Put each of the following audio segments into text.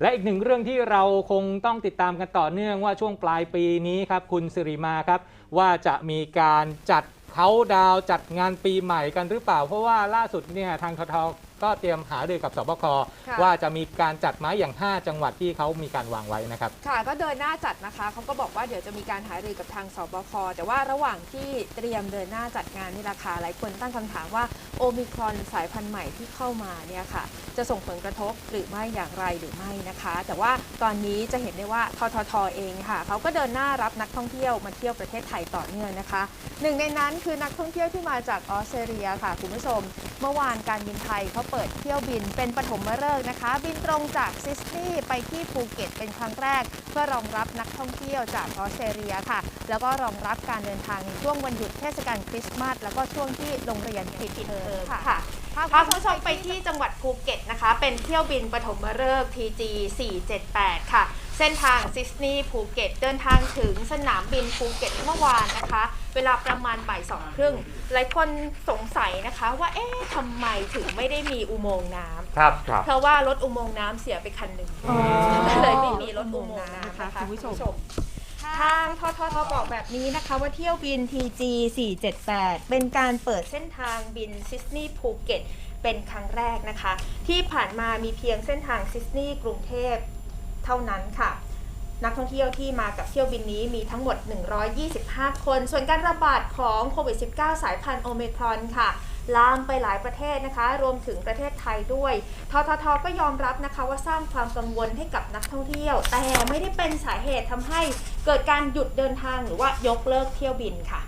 และอีกหนึ่งเรื่องที่เราคงต้องติดตามกันต่อเนื่องว่าช่วงปลายปีนี้ครับคุณสิริมาครับ ว่าจะมีการจัดเขาดาวจัดงานปีใหม่กันหรือเปล่า เพราะว่าล่าสุดเนี่ยทางทท ก็เตรียมหารือกับสบคค่ะ ว่าจะมีการจัดไม้อย่าง 5 จังหวัดที่เขามีการวางไว้นะครับ ค่ะก็เดินหน้าจัดนะคะเขาก็บอกว่าเดี๋ยวจะมีการหารือกับทางสบคแต่ว่าระหว่างที่เตรียมเดินหน้าจัดงานนี่ราคาหลายคนตั้งคำถามว่าโอมิครอนสายพันธุ์ใหม่ที่เข้ามาเนี่ยค่ะ จะส่งผลกระทบหรือไม่อย่างไรหรือไม่นะคะ แต่ว่าตอนนี้จะเห็นได้ว่าทททเองค่ะเขาก็เดินหน้ารับนักท่องเที่ยวมาเที่ยวประเทศไทยต่อเนื่องนะคะหนึ่งในนั้นคือนักท่องเที่ยวที่มาจากออสเตรเลียค่ะคุณผู้ชม เมื่อวานการบินไทยเขาเปิดเที่ยวบินเป็นปฐมฤกษ์นะคะ บินตรงจากซิดนีย์ไปที่ภูเก็ตเป็นครั้งแรก เพื่อรองรับนักท่องเที่ยวจากออสเตรเลียค่ะ แล้วก็รองรับการเดินทางในช่วงวันหยุดเทศกาลคริสต์มาสแล้วก็ช่วงที่โรงเรียนปิดเทอมค่ะพาคุณผู้ชมไปที่จังหวัดภูเก็ตนะคะ เป็นเที่ยวบินปฐมฤกษ์ TG 478 ค่ะ เส้นทางซิดนีย์ภูเก็ต เดินทางถึงสนามบินภูเก็ตเมื่อวานนะคะ เวลาประมาณบ่ายสองครึ่งหลายคนสงสัยนะคะ ว่าเอ๊ะทำไมถึงไม่ได้มีอุโมงค์น้ำครับ เพราะว่ารถอุโมงค์น้ำเสียไปคันหนึ่งก็เลยไม่มีรถอุโมงค์น้ำนะคะคุณผู้ชม ทางทททบอกแบบนี้นะคะว่าเที่ยวบิน TG 478 เป็นการเปิดเส้นทางบินซิดนีย์ภูเก็ตเป็นครั้งแรกนะคะ ที่ผ่านมามีเพียงเส้นทางซิดนีย์กรุงเทพ เท่านั้นค่ะ นักท่องเที่ยวที่มากับเที่ยวบินนี้มีทั้งหมด 125 คน ส่วนการระบาดของโควิด -19 สายพันธุ์โอเมครอนค่ะลามไปหลายประเทศนะคะ รวมถึงประเทศไทยด้วย ททท ก็ยอมรับนะคะว่าสร้างความกังวลให้กับนักท่องเที่ยว แต่ไม่ได้เป็นสาเหตุทำให้เกิดการหยุดเดินทางหรือว่ายกเลิกเที่ยวบินค่ะ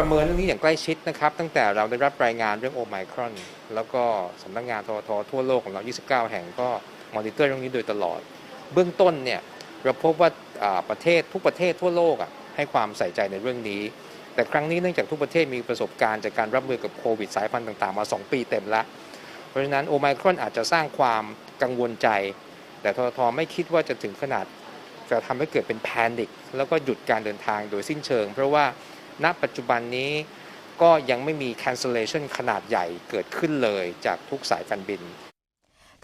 ประเมินเรื่องนี้อย่างใกล้ชิดนะครับ ตั้งแต่เราได้รับรายงานเรื่องโอไมครอนแล้วก็สำนักงานทททั่วโลกของเรา 29 แห่งก็มอนิเตอร์เรื่องนี้โดยตลอด เบื้องต้นเนี่ยเราพบว่าประเทศทุกประเทศทั่วโลกอะให้ความใส่ใจในเรื่องนี้ แต่ครั้งนี้เนื่องจากทุกประเทศมีประสบการณ์จากการรับมือกับโควิดสายพันธุ์ต่างๆ มา 2 ปีเต็มล้วเพราะฉะนั้นโอไมครอนอาจจะสร้างความกังวลใจ แต่ททไม่คิดว่าจะถึงขนาดจะทำให้เกิดเป็นแพนิคแล้วก็หยุดการเดินทางโดยสิ้นเชิง เพราะว่า ณปัจจุบันนี้ก็ยังไม่มี cancellation ขนาดใหญ่เกิดขึ้นเลยจากทุกสายการบิน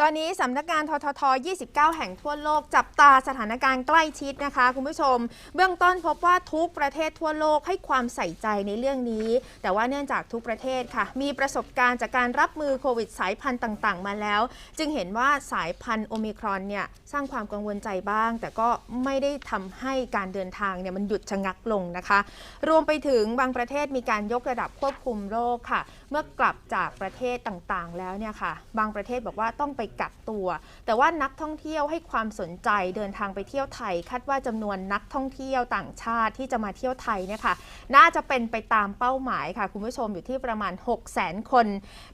ตอนนี้สำนักงานททท 29 แห่งทั่วโลก จับตาสถานการณ์ใกล้ชิดนะคะ คุณผู้ชม เบื้องต้นพบว่าทุกประเทศทั่วโลกให้ความใส่ใจในเรื่องนี้ แต่ว่าเนื่องจากทุกประเทศค่ะ มีประสบการณ์จากการรับมือโควิดสายพันธุ์ต่างๆ มาแล้ว จึงเห็นว่าสายพันธุ์โอมิครอนเนี่ยสร้างความกังวลใจบ้าง แต่ก็ไม่ได้ทำให้การเดินทางเนี่ยมันหยุดชะงักลงนะคะ รวมไปถึงบางประเทศมีการยกระดับควบคุมโรคค่ะ เมื่อกลับจากประเทศต่างๆ แล้วเนี่ยค่ะ บางประเทศบอกว่าต้องไปกักตัว แต่ว่านักท่องเที่ยวให้ความสนใจเดินทางไปเที่ยวไทย คาดว่าจำนวนนักท่องเที่ยวต่างชาติที่จะมาเที่ยวไทยเนี่ยค่ะ น่าจะเป็นไปตามเป้าหมายค่ะ คุณผู้ชมอยู่ที่ประมาณ 6 0 0 0 0 0 คน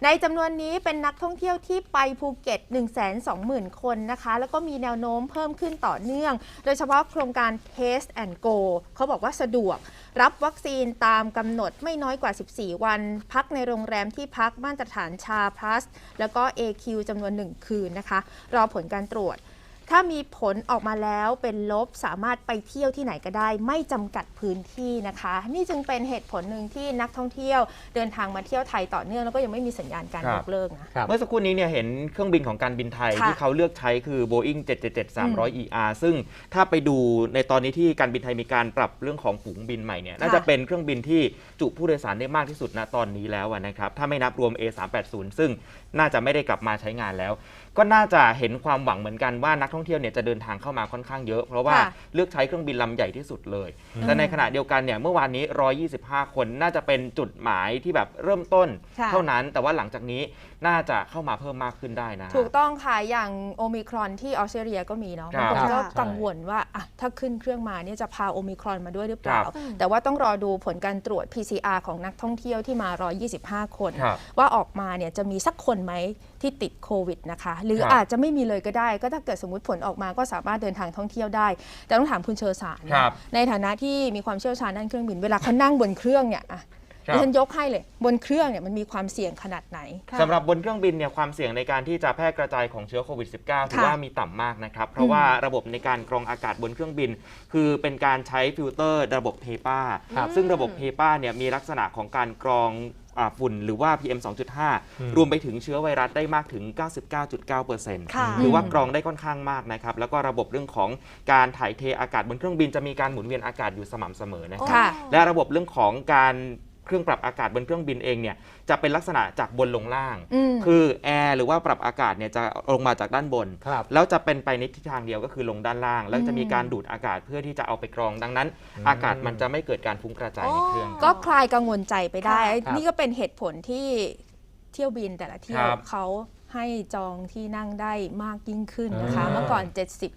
ในจำนวนนี้เป็นนักท่องเที่ยวที่ไปภูเก็ต 1 2 0 0 0 0 คนนะคะ แล้วก็มีแนวโน้มเพิ่มขึ้นต่อเนื่อง โดยเฉพาะโครงการ Test and Go เขาบอกว่าสะดวก รับวัคซีนตามกำหนดไม่น้อยกว่า 14 วัน พักในโรงแรมที่พักมาตรฐานชาพลัสแล้วก็ AQ จำนวน 1คืนนะคะ รอผลการตรวจ ถ้ามีผลออกมาแล้วเป็นลบสามารถไปเที่ยวที่ไหนก็ได้ ไม่จำกัดพื้นที่นะคะ นี่จึงเป็นเหตุผลหนึ่งที่นักท่องเที่ยวเดินทางมาเที่ยวไทยต่อเนื่องแล้วก็ยังไม่มีสัญญาณการครัยบ กเลิกนะครับเมื่อสักครู่นี้เนี่ยเห็นเครื่องบินของการบินไทยค่ะที่เขาเลือกใช้คือ Boeing 777 300 ER ซึ่งถ้าไปดูในตอนนี้ที่การบินไทยมีการปรับเรื่องของฝูงบินใหม่เนี่ยน่าจะเป็นเครื่องบินที่จุผู้โดยสารได้มากที่สุดณตอนนี้แล้วอะนะครับ ถ้าไม่นับรวม A380 ซึ่งน่าจะไม่ได้กลับมาใช้งานแล้วก็น่าจะเห็นความหวังเหมือนกันว่านักท่องเที่ยวเนี่ยจะเดินทางเข้ามาค่อนข้างเยอะ เพราะว่าค่ะเลือกใช้เครื่องบินลำใหญ่ที่สุดเลยแต่ในขณะเดียวกันเนี่ยเมื่อวานนี้ 125 คนน่าจะเป็นจุดหมายที่แบบเริ่มต้น ค่ะ เท่านั้นแต่ว่าหลังจากนี้ น่าจะเข้ามาเพิ่มมากขึ้นได้นะฮะถูกต้องค่ะ อย่างโอมิครอนที่ออสเตรเลียก็มีเนาะครับบางคนก็ใช่กังวลว่าอะถ้าขึ้นเครื่องมาเนี่ยจะพาโอมิครอนมาด้วยหรือเปล่า ครับแต่ว่าต้องรอดูผลการตรวจ PCR ของนักท่องเที่ยวที่มา 125 คน ครับว่าออกมาเนี่ยจะมีสักคนไหมที่ติดโควิดนะคะ หรือครับอาจจะไม่มีเลยก็ได้ ก็ถ้าเกิดสมมติผลออกมาก็สามารถเดินทางท่องเที่ยวได้ แต่ต้องถามคุณเชอสารนะครับ ในฐานะที่มีความเชี่ยวชาญด้านเครื่องบินเวลาเขานั่งบนเครื่องเนี่ยอะครับ ดิฉันยกให้เลยบนเครื่องเนี่ยมันมีความเสี่ยงขนาดไหน สำหรับบนเครื่องบินเนี่ยความเสี่ยงในการที่จะแพร่กระจายของเชื้อโควิด -19 ถือค่ะว่ามีต่ำมากนะครับ เพราะว่าระบบในการกรองอากาศบนเครื่องบิน คือเป็นการใช้ฟิลเตอร์ระบบเพปาครับ ซึ่งระบบเพปาเนี่ยมีลักษณะของการกรองอ่าฝุ่นหรือว่า PM อืม2.5 รวมไปถึงเชื้อไวรัสได้มากถึง99.9%ค่ะหรือว่ากรองได้ค่อนข้างมากนะครับ แล้วก็ระบบเรื่องของการถ่ายเทอากาศบนเครื่องบินจะมีการหมุนเวียนอากาศอยู่สม่ำเสมอนะครับ ค่ะ และระบบเรื่องของการ เครื่องปรับอากาศบนเครื่องบินเองเนี่ยจะเป็นลักษณะจากบนลงล่าง อืม คือแอร์หรือว่าปรับอากาศเนี่ยจะลงมาจากด้านบน ครับ แล้วจะเป็นไปในทิศทางเดียวก็คือลงด้านล่าง แล้วจะมีอืมการดูดอากาศเพื่อที่จะเอาไปกรองดังนั้นอืมอากาศมันจะไม่เกิดการฟุ้งกระจายในเครื่องอ๋อก็คลายกังวลใจไปได้ ครับนี่ก็เป็นเหตุผลที่เที่ยวบินแต่ละเที่ยวครับ เขา ให้จองที่นั่งได้มากยิ่งขึ้นนะคะ อ่า เมื่อก่อน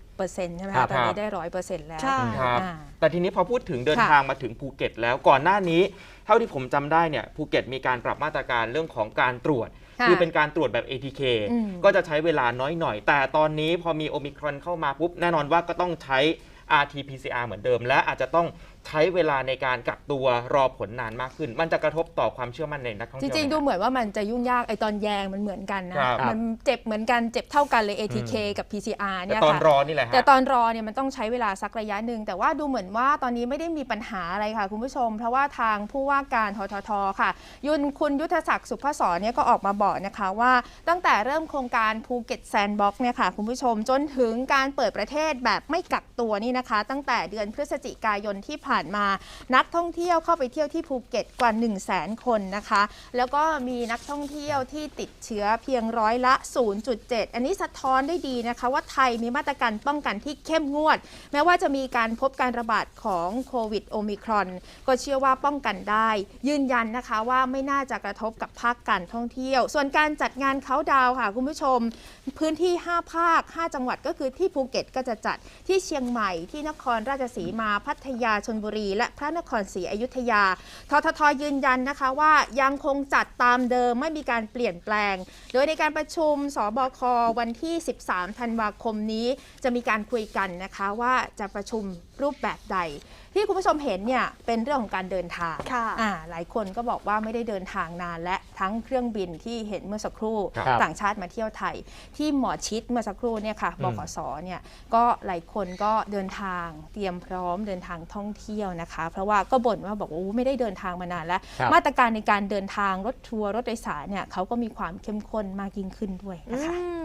70%ใช่ไหมครัคะบ ตอนนี้ได้ร้อยเปอร์เซ็นต์แล้ว ใช่ ครับอ่าแต่ทีนี้พอพูดถึงเดินค่ะทางมาถึงภูเก็ตแล้วก่อนหน้านี้ เท่าที่ผมจำได้เนี่ยภูเก็ตมีการปรับมาตรการเรื่องของการตรวจ ค่ะคือเป็นการตรวจแบบ ATK อืมก็จะใช้เวลาน้อยหน่อย แต่ตอนนี้พอมีโอมิครอนเข้ามาปุ๊บ แน่นอนว่าก็ต้องใช้ RT-PCR เหมือนเดิม และอาจจะต้อง ใช้เวลาในการกักตัวรอผลนานมากขึ้น มันจะกระทบต่อความเชื่อมั่นในนักท่องจเที่ยวริงๆไหมดูเหมือนว่ามันจะยุ่งยากไอตอนแยงมันเหมือนกันนะ ครับมันเจ็บเหมือนกันเจ็บเท่ากันเลย ATK กับ PCR แต่เนี่ยตอนค่ะ รอนี่แหละฮะ แต่ตอนรอเนี่ยมันต้องใช้เวลาสักระยะหนึ่ง แต่ว่าดูเหมือนว่าตอนนี้ไม่ได้มีปัญหาอะไรค่ะ คุณผู้ชม เพราะว่าทางผู้ว่าการทททค่ะ ยุนคุณยุทธศักดิ์สุภศรเนี่ยก็ออกมาบอกนะคะว่า ตั้งแต่เริ่มโครงการภูเก็ตแซนด์บ็อกซ์เนี่ยค่ะ คุณผู้ชมจนถึงการเปิดประเทศแบบไม่กักตัวนี่นะคะ ตั้งแต่เดือนพฤศจิกายนที่ผ่านมา นักท่องเที่ยวเข้าไปเที่ยวที่ภูเก็ตกว่า 1 0 0 0 0แสนคนนะคะ แล้วก็มีนักท่องเที่ยวที่ติดเชื้อเพียงร้อยละ 0.7 อันนี้สะท้อนได้ดีนะคะ ว่าไทยมีมาตรการป้องกันที่เข้มงวด แม้ว่าจะมีการพบการระบาดของโควิดโอมิครอนก็เชื่อว่าป้องกันได้ ยืนยันนะคะว่าไม่น่าจะกระทบกับภาคการท่องเที่ยว ส่วนการจัดงานเขาดาวค่ะ คุณผู้ชม พื้นที่ 5 ภาค 5 จังหวัดก็คือที่ภูเก็ตก็จะจัดที่เชียงใหม่ที่นครราชสีมาพัทยาชนบุรีและพระนครศรีอยุธยา ทททยืนยันนะคะว่ายังคงจัดตามเดิมไม่มีการเปลี่ยนแปลง โดยในการประชุมสบควันที่ 13 ธันวาคมนี้ จะมีการคุยกันนะคะว่าจะประชุมรูปแบบใด ที่คุณผู้ชมเห็นเนี่ยเป็นเรื่องของการเดินทางค่ะอ่าหลายคนก็บอกว่าไม่ได้เดินทางนานและทั้งเครื่องบินที่เห็นเมื่อสักครู่ครับต่างชาติมาเที่ยวไทย ที่หมอชิดเมื่อสักครู่เนี่ยค่ะอืบมขสเนี่ยก็หลายคนก็เดินทางเตรียมพร้อมเดินทางท่องเที่ยวนะคะ เพราะว่าก็บ่นว่าบอกว่าอู้ไม่ได้เดินทางมานานแล้ว ครับ มาตรการในการเดินทางรถทัวร์รถโดยสารเนี่ยเขาก็มีความเข้มข้นมากยิ่งขึ้นด้วยนะคะ อืม